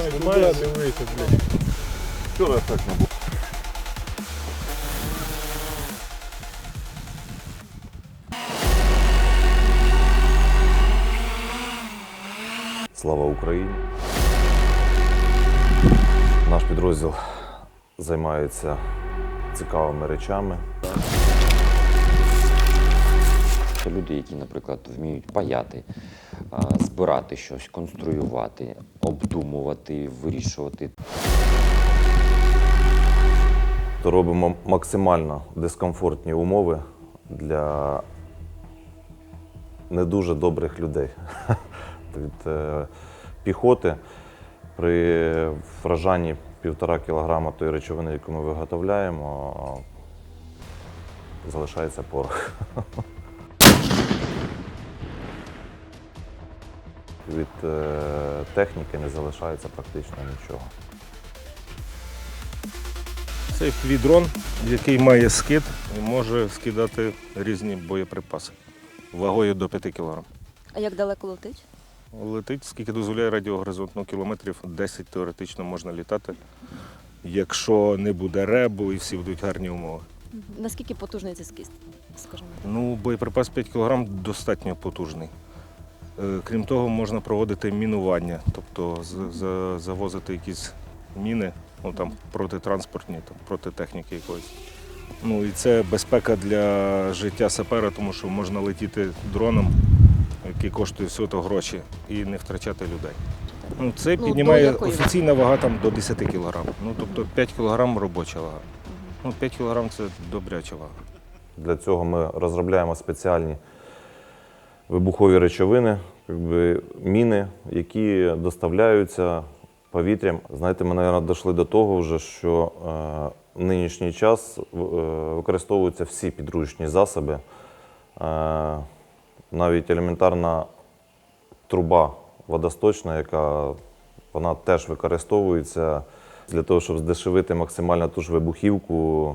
Давай, Немає? туди дивися, блядь. Вчора так не. Слава Україні! Наш підрозділ займається цікавими речами. Це люди, які, наприклад, вміють паяти, збирати щось, конструювати, обдумувати, вирішувати. То робимо максимально дискомфортні умови для не дуже добрих людей. Від е, піхоти при вражанні півтора кілограма тої речовини, яку ми виготовляємо, залишається порох. Від е, техніки не залишається практично нічого. Це FPV-дрон, який має скид і може скидати різні боєприпаси вагою до 5 кг. А як далеко летить? Летить, скільки дозволяє радіогоризонт, ну, кілометрів 10 теоретично можна літати, якщо не буде ребу і всі будуть гарні умови. Наскільки потужний цей скіст? Скажімо. Ну, боєприпас 5 кг достатньо потужний. Е, Крім того, можна проводити мінування, тобто завозити якісь міни, ну там протитранспортні, там, проти техніки якоїсь. Ну і це безпека для життя сапера, тому що можна летіти дроном, який коштує всього гроші, і не втрачати людей. Ну, це Ну, піднімає офіційна вага там до 10 кг. Ну, тобто 5 кг робоча вага. Ну, 5 кг це добряча вага. Для цього ми розробляємо спеціальні вибухові речовини, якби міни, які доставляються повітрям. Знаєте, ми, мабуть, дійшли до того вже, що е, в нинішній час е, використовуються всі підручні засоби. Е, навіть елементарна труба водосточна, яка вона теж використовується для того, щоб здешевити максимально ту ж вибухівку.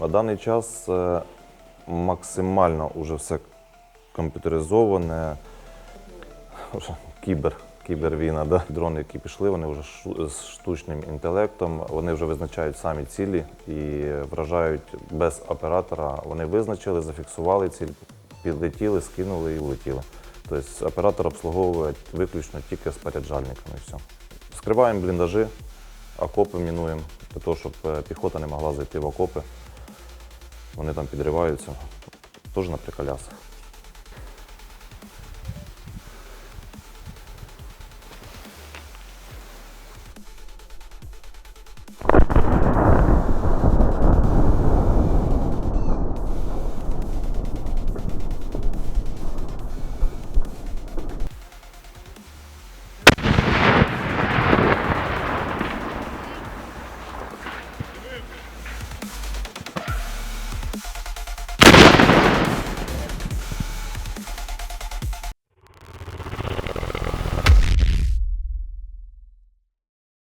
На даний час е, максимально вже все комп'ютеризоване. Кібер, кібервійна, да? дрони, які пішли, вони вже з штучним інтелектом, вони вже визначають самі цілі і вражають без оператора. Вони визначили, зафіксували ціль, підлетіли, скинули і влетіли. Тобто оператор обслуговує виключно тільки споряджальниками. все. Вскриваємо бліндажі, окопи мінуємо, для того, щоб е, піхота не могла зайти в окопи. Вони там підриваються. Теж на приколясах.